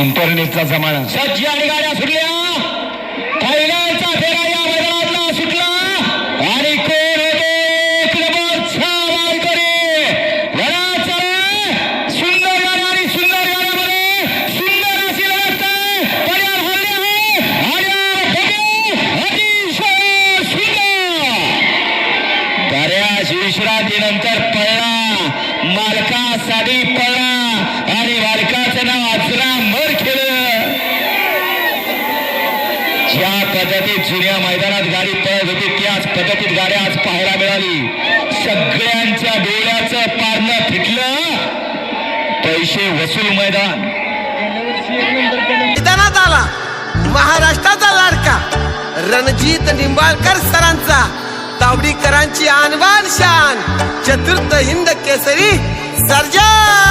इंटरनेटचा जमाना. सज्ज आणि गाड्या सुटल्या. फायनलचा फेरा या मैदानातला सुटला. आणि कोण होते? क्रमांकचा मानकरी सुंदर गाड्या आणि सुंदर गाड्यामध्ये सुंदर अशी लढत पर्याय हरले आहे. आणि अतिशय सुंदर. बऱ्याच विश्रांतीनंतर पळला मालकासाठी पळला आणि मालकाचं नाव ज्या जुन्या मैदानात गाडी पळत होती त्याच पद्धतीत गाड्या आज पाहायला मिळाली. सगळ्यांच्या डोळ्याचं पारणं फिटलं. पैसे वसूल मैदान. मैदानात आला. महाराष्ट्राचा लाडका रणजित निंबाळकर सरांचा तावडीकरांची आणबान शान चतुर्थ हिंद केसरी सर्जन